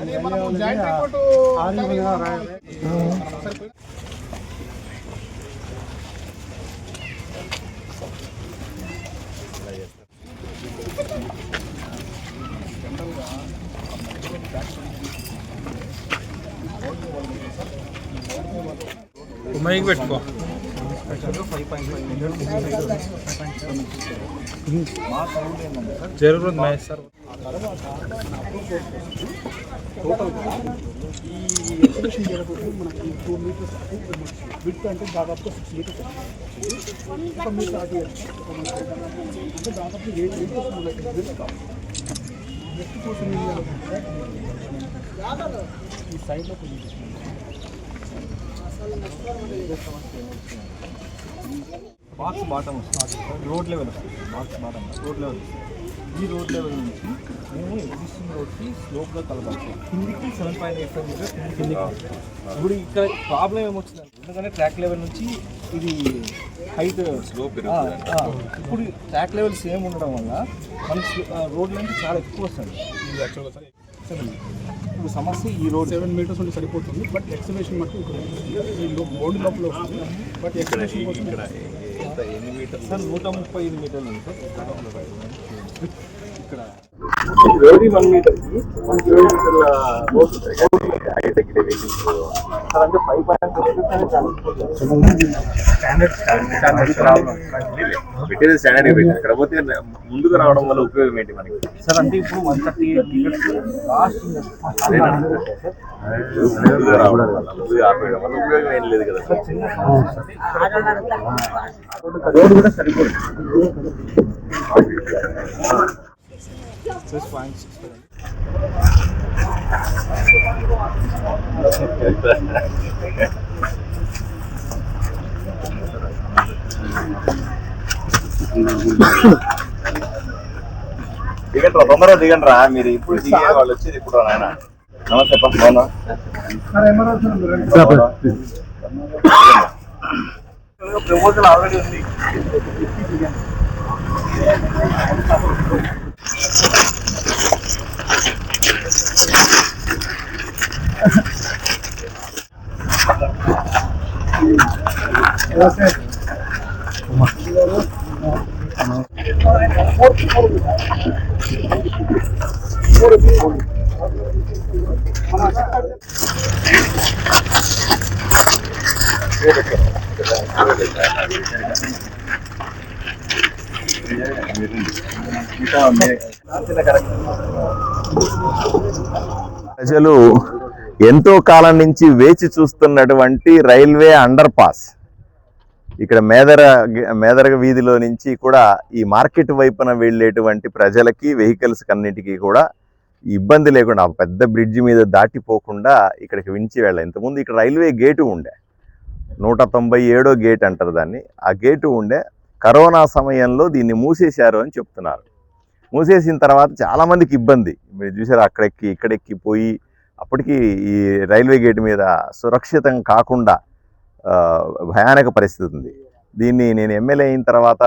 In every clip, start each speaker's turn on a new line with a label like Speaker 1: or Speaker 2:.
Speaker 1: అది మనం joint report ఆరి మీద రాయాలి సరే కండల్గా బ్యాక్ మైక్ పెట్టుకో జరుగుతుంది మహేష్ సార్
Speaker 2: ఈ ఎక్స్ప్రెషన్ జరగకపోతే మనకి టూ మీటర్స్ విత్ అంటే దాదాపు సిక్స్ మీటర్స్ ఒక మీటర్ అటు ఇటు. ఒక మీటర్. అంటే దాదాపు ఎయిట్ మీటర్స్ మనకి విత్ నెక్స్ట్ కోసం ఏం చేయాలంటే ఈ సైడ్లో కొంచెం
Speaker 3: box bottom road level box bottom road level ఈ రోడ్ లెవెల్ నుంచి మేము ఎగ్జిస్టింగ్ రోడ్కి స్లోప్గా కలపాలి. కిందికి seven point eight five meters కిందికి ఇప్పుడు ఇక్కడ ప్రాబ్లం ఏమొచ్చిందంటే ఎందుకంటే ట్రాక్ లెవెల్ నుంచి ఇది హైట్ స్లోప్ ఇప్పుడు ట్రాక్ లెవెల్ సేమ్ ఉండడం వల్ల మనకి రోడ్ లెంత్ చాలా ఎక్కువ వస్తుంది. ఇప్పుడు సమస్య ఈ రోడ్
Speaker 2: సెవెన్ మీటర్స్ ఉంటే సరిపోతుంది బట్ ఎక్స్కవేషన్ లో- బోర్డు లోపల వస్తుంది. బట్ ఎక్స్కవేషన్ కోసం
Speaker 3: సార్ నూట ముప్పై ఐదు మీటర్లు ఉంది sir.
Speaker 4: Every one meter one road అంటే ఫైవ్ పెట్టేది స్టాండర్డ్ పెట్టారు. ఇక్కడ పోతే ముందుకు రావడం వల్ల ఉపయోగం ఏంటి మనకి?
Speaker 3: సార్ అంటే ఇప్పుడు వన్ థర్టీ లాస్ట్
Speaker 4: రావడం వల్ల ముందుకు ఆపేయడం వల్ల ఉపయోగం ఏం లేదు కదా రోడ్ కూడా సరిపోదు.
Speaker 3: సిక్స్ పాయింట్ సిక్స్
Speaker 4: దిగండి రా తొందరగా దిగండి రా మీరు ఇప్పుడు దిగే వాళ్ళు వచ్చేది ఇప్పుడు నాయన నమస్తే పా బాగున్నా ప్రమోషన్ ఆల్రెడీ ఉంది
Speaker 5: ప్రజలు ఎంతో కాలం నుంచి వేచి చూస్తున్నటువంటి రైల్వే అండర్ పాస్ ఇక్కడ మేదర మేదరగ వీధిలో నుంచి కూడా ఈ మార్కెట్ వైపున వెళ్ళేటువంటి ప్రజలకి వెహికల్స్ కన్నిటికీ కూడా ఇబ్బంది లేకుండా ఆ పెద్ద బ్రిడ్జ్ మీద దాటిపోకుండా ఇక్కడికి వించి వెళ్ళాలి. ఇంతకుముందు ఇక్కడ రైల్వే గేటు ఉండే. నూట తొంభై ఏడో గేట్ అంటారు దాన్ని. ఆ గేటు ఉండే. కరోనా సమయంలో దీన్ని మూసేశారు అని చెప్తున్నారు. మూసేసిన తర్వాత చాలామందికి ఇబ్బంది. మీరు చూసారు అక్కడెక్కి ఇక్కడెక్కి పోయి అప్పటికి ఈ రైల్వే గేట్ మీద సురక్షితం కాకుండా భయానక పరిస్థితి ఉంది. దీన్ని నేను ఎమ్మెల్యే అయిన తర్వాత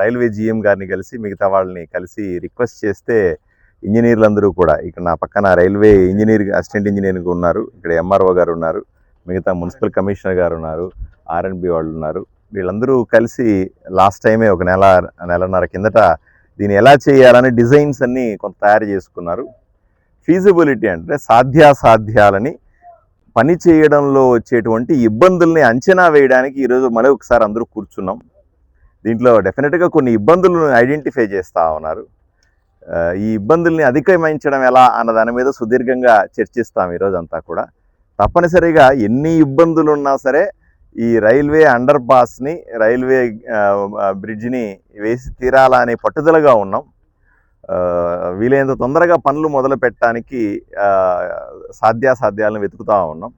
Speaker 5: రైల్వే జీఎం గారిని కలిసి మిగతా వాళ్ళని కలిసి రిక్వెస్ట్ చేస్తే ఇంజనీర్లు అందరూ కూడా ఇక్కడ నా పక్కన రైల్వే ఇంజనీర్ అసిస్టెంట్ ఇంజనీర్ ఉన్నారు. ఇక్కడ ఎంఆర్ఓ గారు ఉన్నారు. మిగతా మున్సిపల్ కమిషనర్ గారు ఉన్నారు. ఆర్ఎన్బి వాళ్ళు ఉన్నారు. వీళ్ళందరూ కలిసి లాస్ట్ టైమే ఒక నెల నెలన్నర కిందట దీన్ని ఎలా చేయాలని డిజైన్స్ అన్నీ కొంత తయారు చేసుకున్నారు. ఫీజిబిలిటీ అంటే సాధ్యాసాధ్యాలని పని చేయడంలో వచ్చేటువంటి ఇబ్బందుల్ని అంచనా వేయడానికి ఈరోజు మళ్ళీ ఒకసారి అందరూ కూర్చున్నాం. దీంట్లో డెఫినెట్గా కొన్ని ఇబ్బందులను ఐడెంటిఫై చేస్తూ ఉన్నారు. ఈ ఇబ్బందుల్ని అధిగమించడం ఎలా అన్న దాని మీద సుదీర్ఘంగా చర్చిస్తాం ఈరోజు అంతా కూడా. తప్పనిసరిగా ఎన్ని ఇబ్బందులు ఉన్నా సరే ఈ రైల్వే అండర్ పాస్ని రైల్వే బ్రిడ్జ్ని వేసి తీరాలా అనే పట్టుదలగా ఉన్నాం. వీలైనంత తొందరగా పనులు మొదలు పెట్టడానికి సాధ్యాసాధ్యాలను వెతుకుతూ ఉన్నాం.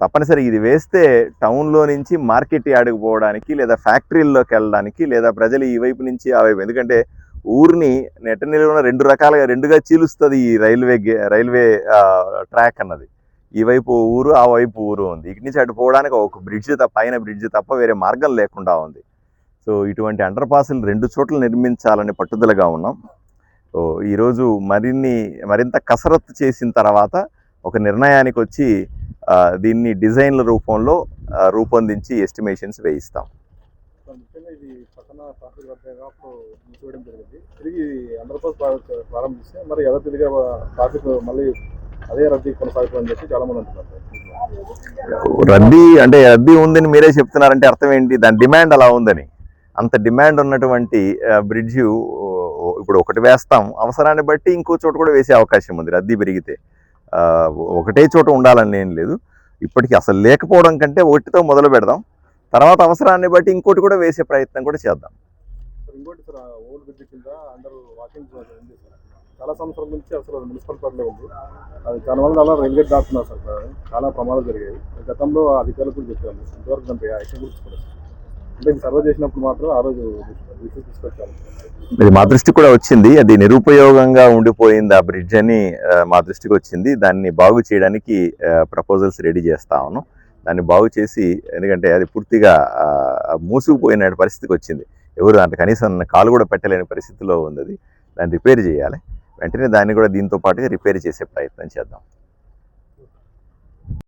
Speaker 5: తప్పనిసరి ఇది వేస్తే టౌన్లో నుంచి మార్కెట్ యార్డ్కి పోవడానికి లేదా ఫ్యాక్టరీల్లోకి వెళ్ళడానికి లేదా ప్రజలు ఈ వైపు నుంచి ఆ వైపు ఎందుకంటే ఊరిని నెట్ట నిలువున రెండు రకాలుగా రెండుగా చీలుస్తుంది ఈ రైల్వే గే రైల్వే ట్రాక్ అన్నది. ఈ వైపు ఊరు ఆ వైపు ఊరు ఉంది. ఇటు నుంచి అటు పోవడానికి ఒక బ్రిడ్జ్ తప్ప పైన బ్రిడ్జ్ తప్ప వేరే మార్గం లేకుండా ఉంది. సో ఇటువంటి అండర్పాసలు రెండు చోట్ల నిర్మించాలని పట్టుదలగా ఉన్నాం. సో ఈరోజు మరిన్ని మరింత కసరత్తు చేసిన తర్వాత ఒక నిర్ణయానికి వచ్చి దీన్ని డిజైన్ల రూపంలో రూపొందించి ఎస్టిమేషన్స్ వేయిస్తాం.
Speaker 4: రద్దీ
Speaker 5: అంటే రద్దీ ఉందని మీరే చెప్తున్నారంటే అర్థం ఏంటి? దాని డిమాండ్ అలా ఉందని. అంత డిమాండ్ ఉన్నటువంటి బ్రిడ్జ్ ఇప్పుడు ఒకటి వేస్తాం. అవసరాన్ని బట్టి ఇంకో చోట కూడా వేసే అవకాశం ఉంది రద్దీ పెరిగితే. ఒకటే చోట ఉండాలని ఏం లేదు. ఇప్పటికీ అసలు లేకపోవడం కంటే ఒకటితో మొదలు పెడదాం. తర్వాత అవసరాన్ని బట్టి ఇంకోటి కూడా వేసే ప్రయత్నం కూడా చేద్దాం.
Speaker 4: ఇంకోటి సార్ ఓల్డ్ బ్రిడ్జ్ కింద అందరూ వాకింగ్ సార్. చాలా సంవత్సరాల నుంచి అసలు అది మున్సిపల్ పార్టీలో ఉంది. అది దానివల్ల అలా రైల్వే దాటుతున్నారు సార్. చాలా ప్రమాదాలు జరిగాయి. గతంలో అధికారులు కూడా చెప్పాము ఇంతవరకు దాని యాక్షన్ గురించి కూడా ఇది సర్వే చేసినప్పుడు మాత్రం ఆ రోజు
Speaker 5: ఇది మా దృష్టికి కూడా వచ్చింది. అది నిరుపయోగంగా ఉండిపోయింది ఆ బ్రిడ్జ్ అని మా దృష్టికి వచ్చింది. దాన్ని బాగు చేయడానికి ప్రపోజల్స్ రెడీ చేస్తా ఉన్నాం. దాన్ని బాగు చేసి ఎందుకంటే అది పూర్తిగా మూసుకుపోయిన పరిస్థితికి వచ్చింది. ఎవరు దాంట్లో కనీసం కాలు కూడా పెట్టలేని పరిస్థితిలో ఉంది అది. దాన్ని రిపేర్ చేయాలి. వెంటనే దాన్ని కూడా దీంతో పాటుగా రిపేర్ చేసే ప్రయత్నం చేద్దాం.